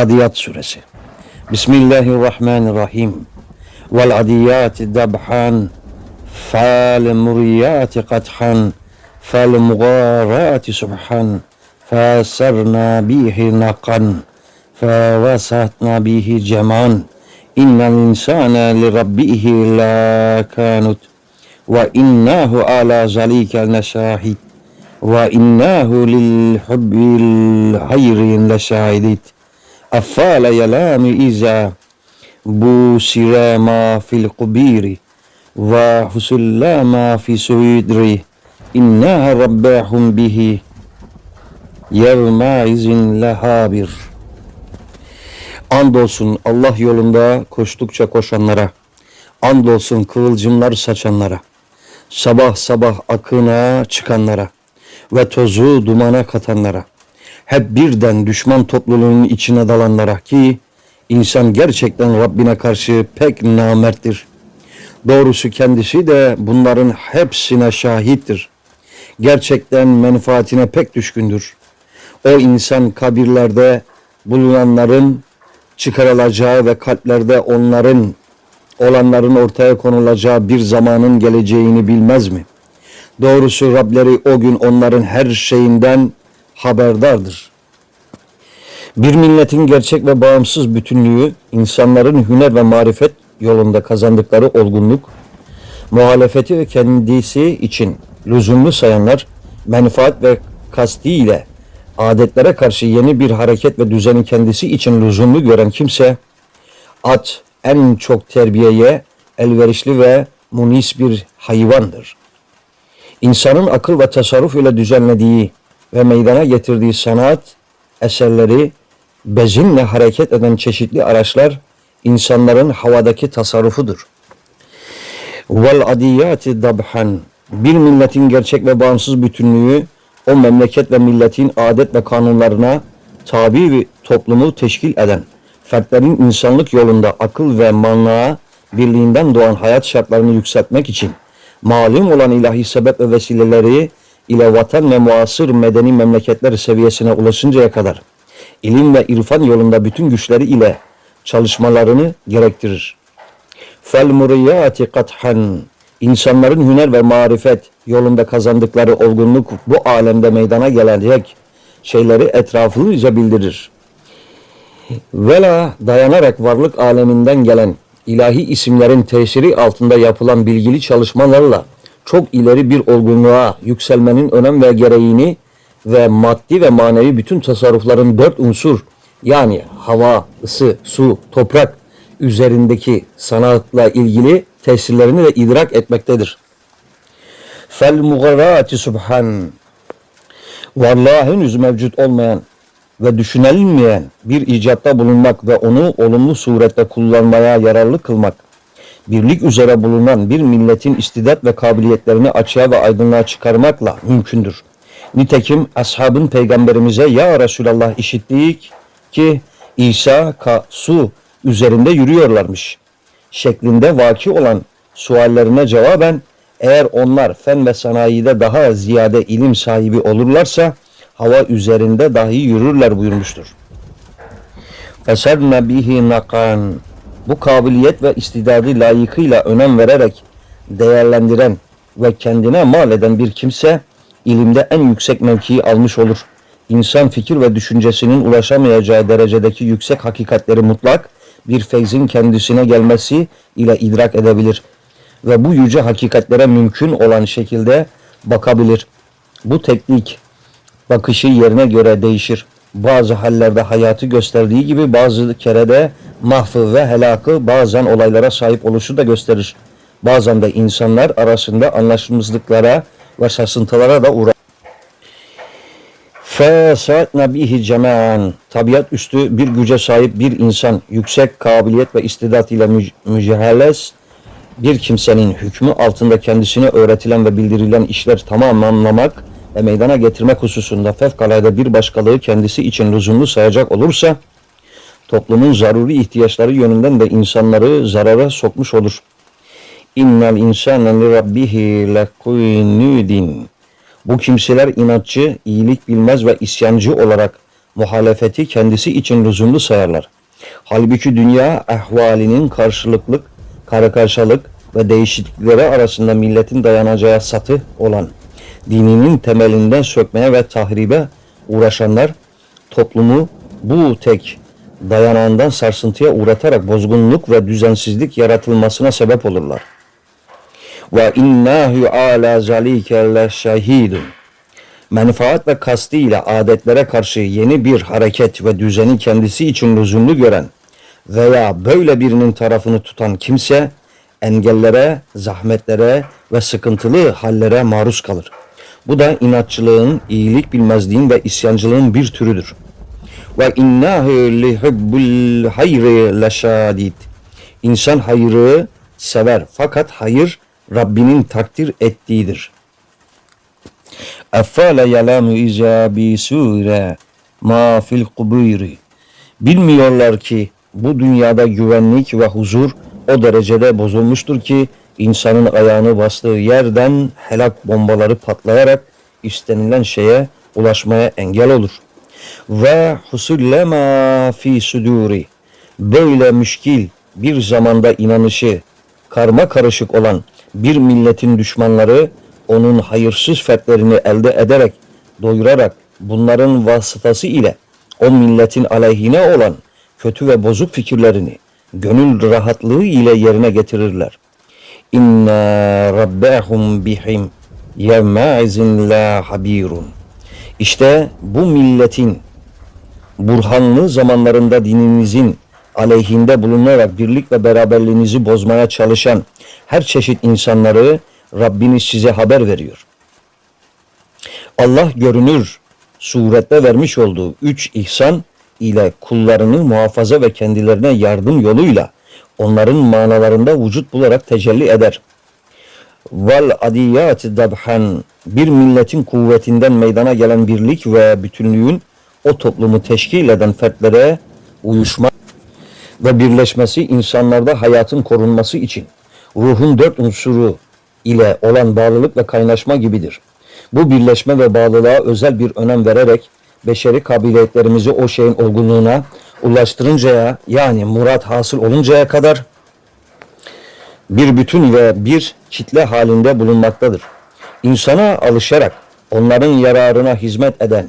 Adiyat Suresi. Bismillahirrahmanirrahim. Vel adiyati dabhan Fal muriyati qathan Fal mugharati subhan Fasarna bihi naqan Favasatna bihi ceman İnnel insana li rabbihi la kanut. Ve innahu ala zalika leşahid Ve innahu Affale yelami iza bu sire ma fil kubiri ve husulla ma fi suidri innaha rabbahum bihi yevma izin lehabir Andolsun Allah yolunda koştukça koşanlara Andolsun kıvılcımlar saçanlara Sabah sabah akına çıkanlara Ve tozu dumana katanlara hep birden düşman topluluğunun içine dalanlara ki insan gerçekten Rabbine karşı pek namerttir. Doğrusu kendisi de bunların hepsine şahittir. Gerçekten menfaatine pek düşkündür. O insan kabirlerde bulunanların çıkarılacağı ve kalplerde onların olanların ortaya konulacağı bir zamanın geleceğini bilmez mi? Doğrusu Rableri o gün onların her şeyinden haberdardır. Bir milletin gerçek ve bağımsız bütünlüğü, insanların hüner ve marifet yolunda kazandıkları olgunluk, muhalefeti ve kendisi için lüzumlu sayanlar, menfaat ve kasti ile adetlere karşı yeni bir hareket ve düzeni kendisi için lüzumlu gören kimse, at en çok terbiyeye elverişli ve munis bir hayvandır. İnsanın akıl ve tasarruf ile düzenlediği ve meydana getirdiği sanat eserleri bezinle hareket eden çeşitli araçlar insanların havadaki tasarrufudur. Vel adiyati dabhan bir milletin gerçek ve bağımsız bütünlüğü o memleket ve milletin adet ve kanunlarına tabi bir toplumu teşkil eden fertlerin insanlık yolunda akıl ve manlığa birliğinden doğan hayat şartlarını yükseltmek için malum olan ilahi sebep ve vesileleri ile vatan ve muasır medeni memleketler seviyesine ulaşıncaya kadar ilim ve irfan yolunda bütün güçleri ile çalışmalarını gerektirir. Fel muriyati kathan insanların hüner ve marifet yolunda kazandıkları olgunluk bu alemde meydana gelecek şeyleri etraflıca bildirir. Vela dayanarak varlık aleminden gelen ilahi isimlerin tesiri altında yapılan bilgili çalışmalarla çok ileri bir olgunluğa yükselmenin önem ve gereğini ve maddi ve manevi bütün tasarrufların dört unsur yani hava, ısı, su, toprak üzerindeki sanatla ilgili tesirlerini de idrak etmektedir. Fel mugarrati subhan varlığa henüz mevcut olmayan ve düşünülmeyen bir icatta bulunmak ve onu olumlu surette kullanmaya yararlı kılmak, birlik üzere bulunan bir milletin istidat ve kabiliyetlerini açığa ve aydınlığa çıkarmakla mümkündür. Nitekim ashabın peygamberimize ya Resulallah işittik ki İsa ka su üzerinde yürüyorlarmış şeklinde vaki olan suallerine cevaben eğer onlar fen ve sanayide daha ziyade ilim sahibi olurlarsa hava üzerinde dahi yürürler buyurmuştur. Feserne bihi nakan bu kabiliyet ve istidadı layıkıyla önem vererek değerlendiren ve kendine mal eden bir kimse ilimde en yüksek mevkiyi almış olur. İnsan fikir ve düşüncesinin ulaşamayacağı derecedeki yüksek hakikatleri mutlak bir feyzin kendisine gelmesi ile idrak edebilir ve bu yüce hakikatlere mümkün olan şekilde bakabilir. Bu teknik bakışı yerine göre değişir. Bazı hallerde hayatı gösterdiği gibi bazı kerede mahfı ve helakı bazen olaylara sahip oluşu da gösterir. Bazen de insanlar arasında anlaşmazlıklara ve sarsıntılara da uğrar. Fesatna bihi cema'an. Tabiat üstü bir güce sahip bir insan, yüksek kabiliyet ve istidat ile müc mücehelles bir kimsenin hükmü altında kendisine öğretilen ve bildirilen işler tamamlamak ve meydana getirmek hususunda fevkalade bir başkalığı kendisi için lüzumlu sayacak olursa, toplumun zaruri ihtiyaçları yönünden de insanları zarara sokmuş olur. İnnel insane li rabbihi lekunudin. Bu kimseler inatçı, iyilik bilmez ve isyancı olarak muhalefeti kendisi için lüzumlu sayarlar. Halbuki dünya ehvalinin karşılıklık, karşılık ve değişiklikleri arasında milletin dayanacağı satı olan dininin temelinden sökmeye ve tahribe uğraşanlar toplumu bu tek dayanağından sarsıntıya uğratarak bozgunluk ve düzensizlik yaratılmasına sebep olurlar. Ve innahu ala zalike leşehidun. Menfaat ve kasti ile adetlere karşı yeni bir hareket ve düzeni kendisi için lüzumlu gören veya böyle birinin tarafını tutan kimse engellere, zahmetlere ve sıkıntılı hallere maruz kalır. Bu da inatçılığın, iyilik bilmezliğin ve isyancılığın bir türüdür. Ve innahu lihubbul hayri leşadid. İnsan hayrı sever fakat hayır Rabbinin takdir ettiğidir. Effale yalamu izabi sure ma fil kuburi. Bilmiyorlar ki bu dünyada güvenlik ve huzur o derecede bozulmuştur ki insanın ayağını bastığı yerden helak bombaları patlayarak istenilen şeye ulaşmaya engel olur. Ve husullema fi suduri. Böyle müşkil bir zamanda inanışı karma karışık olan bir milletin düşmanları onun hayırsız fertlerini elde ederek, doyurarak bunların vasıtası ile o milletin aleyhine olan kötü ve bozuk fikirlerini gönül rahatlığı ile yerine getirirler. İnna rabbahum bihim yevma'izin la habirun. İşte bu milletin burhanlı zamanlarında dininizin aleyhinde bulunarak birlik ve beraberliğinizi bozmaya çalışan her çeşit insanları Rabbiniz size haber veriyor. Allah görünür surette vermiş olduğu üç ihsan ile kullarını muhafaza ve kendilerine yardım yoluyla onların manalarında vücut bularak tecelli eder. Vel adiyat dabhan bir milletin kuvvetinden meydana gelen birlik ve bütünlüğün o toplumu teşkil eden fertlere uyuşma ve birleşmesi insanlarda hayatın korunması için ruhun dört unsuru ile olan bağlılık ve kaynaşma gibidir. Bu birleşme ve bağlılığa özel bir önem vererek beşeri kabiliyetlerimizi o şeyin olgunluğuna ulaştırıncaya yani murat hasıl oluncaya kadar bir bütün ve bir kitle halinde bulunmaktadır. İnsana alışarak onların yararına hizmet eden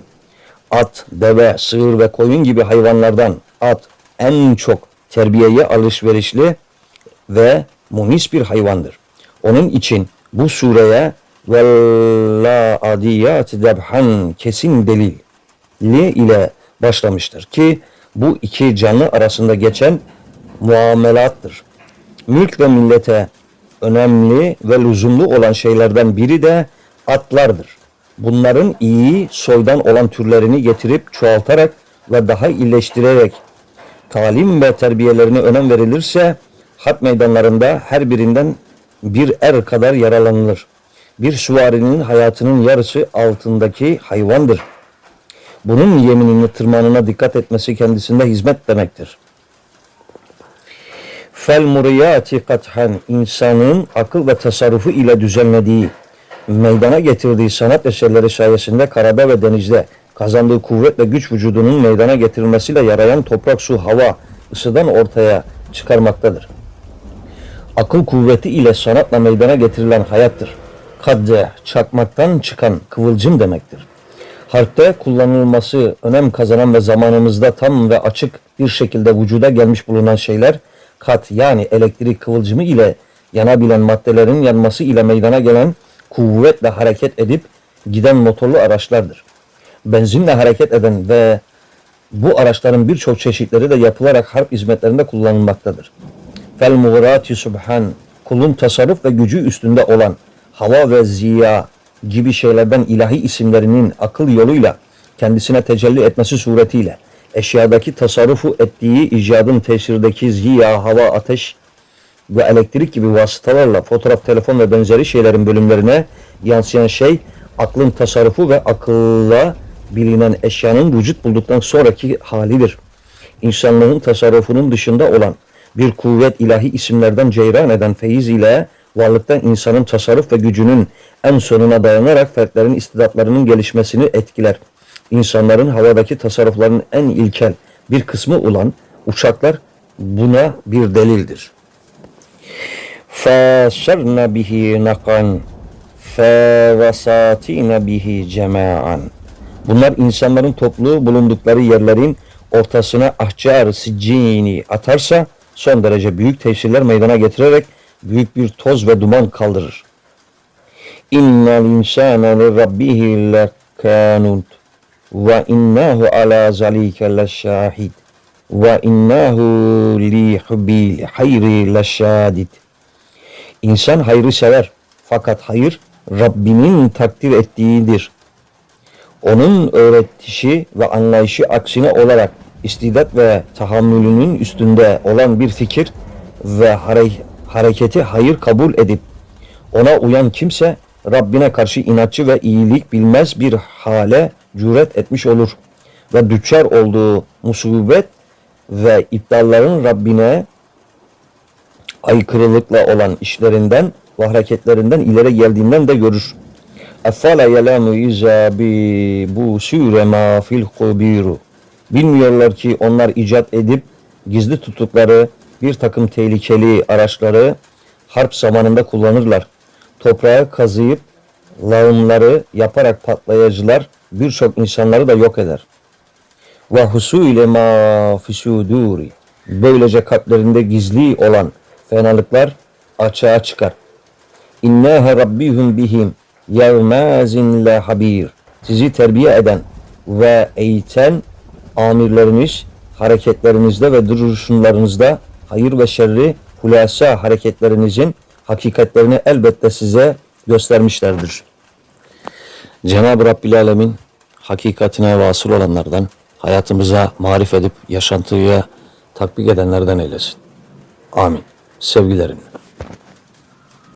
at, deve, sığır ve koyun gibi hayvanlardan at en çok terbiyeye alışverişli ve munis bir hayvandır. Onun için bu sureye vella adiyat debhan kesin delil ile başlamıştır ki bu iki canlı arasında geçen muamelattır. Mülk ve millete önemli ve lüzumlu olan şeylerden biri de atlardır. Bunların iyi soydan olan türlerini getirip çoğaltarak ve daha iyileştirerek talim ve terbiyelerine önem verilirse harp meydanlarında her birinden bir er kadar yaralanılır. Bir süvarinin hayatının yarısı altındaki hayvandır. Bunun yeminini tırmanına dikkat etmesi kendisinde hizmet demektir. Fel muriyati kathan insanın akıl ve tasarrufu ile düzenlediği, meydana getirdiği sanat eserleri sayesinde karada ve denizde kazandığı kuvvet ve güç vücudunun meydana getirilmesiyle yarayan toprak, su, hava, ısıdan ortaya çıkarmaktadır. Akıl kuvveti ile sanatla meydana getirilen hayattır. Kadde, çakmaktan çıkan kıvılcım demektir. Harpte kullanılması önem kazanan ve zamanımızda tam ve açık bir şekilde vücuda gelmiş bulunan şeyler, kat yani elektrik kıvılcımı ile yanabilen maddelerin yanması ile meydana gelen kuvvetle hareket edip giden motorlu araçlardır. Benzinle hareket eden ve bu araçların birçok çeşitleri de yapılarak harp hizmetlerinde kullanılmaktadır. Fel muğrati subhan kulun tasarruf ve gücü üstünde olan hava ve ziya gibi şeylerden ilahi isimlerinin akıl yoluyla kendisine tecelli etmesi suretiyle eşyadaki tasarrufu ettiği icadın tesirdeki ziya, hava, ateş ve elektrik gibi vasıtalarla fotoğraf, telefon ve benzeri şeylerin bölümlerine yansıyan şey aklın tasarrufu ve akılla bilinen eşyanın vücut bulduktan sonraki halidir. İnsanlığın tasarrufunun dışında olan bir kuvvet ilahi isimlerden ceyran eden feyiz ile varlıkta insanın tasarruf ve gücünün en sonuna dayanarak fertlerin istidatlarının gelişmesini etkiler. insanların havadaki tasarruflarının en ilkel bir kısmı olan uçaklar buna bir delildir. فَسَرْنَ بِهِ نَقًا فَوَسَاتِينَ بِهِ cema'an. Bunlar insanların toplu bulundukları yerlerin ortasına ahcar siccini atarsa son derece büyük tesirler meydana getirerek büyük bir toz ve duman kaldırır. İnnel insane li rabbihi lekanut ve innahu ala zalike leşahid ve innahu li hubbil hayri leşadid. İnsan hayrı sever fakat hayır Rabbinin takdir ettiğidir. Onun öğretişi ve anlayışı aksine olarak istidat ve tahammülünün üstünde olan bir fikir ve hareketi hayır kabul edip ona uyan kimse Rabbine karşı inatçı ve iyilik bilmez bir hale cüret etmiş olur. Ve düçar olduğu musibet ve iptalların Rabbine aykırılıkla olan işlerinden ve hareketlerinden ileri geldiğinden de görür. Efala yelamu izâ bi bu sure ma fil kubiru. Bilmiyorlar ki onlar icat edip gizli tuttukları bir takım tehlikeli araçları harp zamanında kullanırlar. Toprağı kazıyıp lağımları yaparak patlayıcılar birçok insanları da yok eder. Ve husule ma fisuduri. Böylece kalplerinde gizli olan fenalıklar açığa çıkar. İnnâhe rabbihum bihim yevmâzin la habir. Sizi terbiye eden ve eğiten amirleriniz hareketlerinizde ve duruşunlarınızda hayır ve şerri hulasa hareketlerinizin hakikatlerini elbette size göstermişlerdir. Cenab-ı Rabbil Alemin hakikatine vasıl olanlardan, hayatımıza marif edip yaşantıya tatbik edenlerden eylesin. Amin. Sevgilerimle.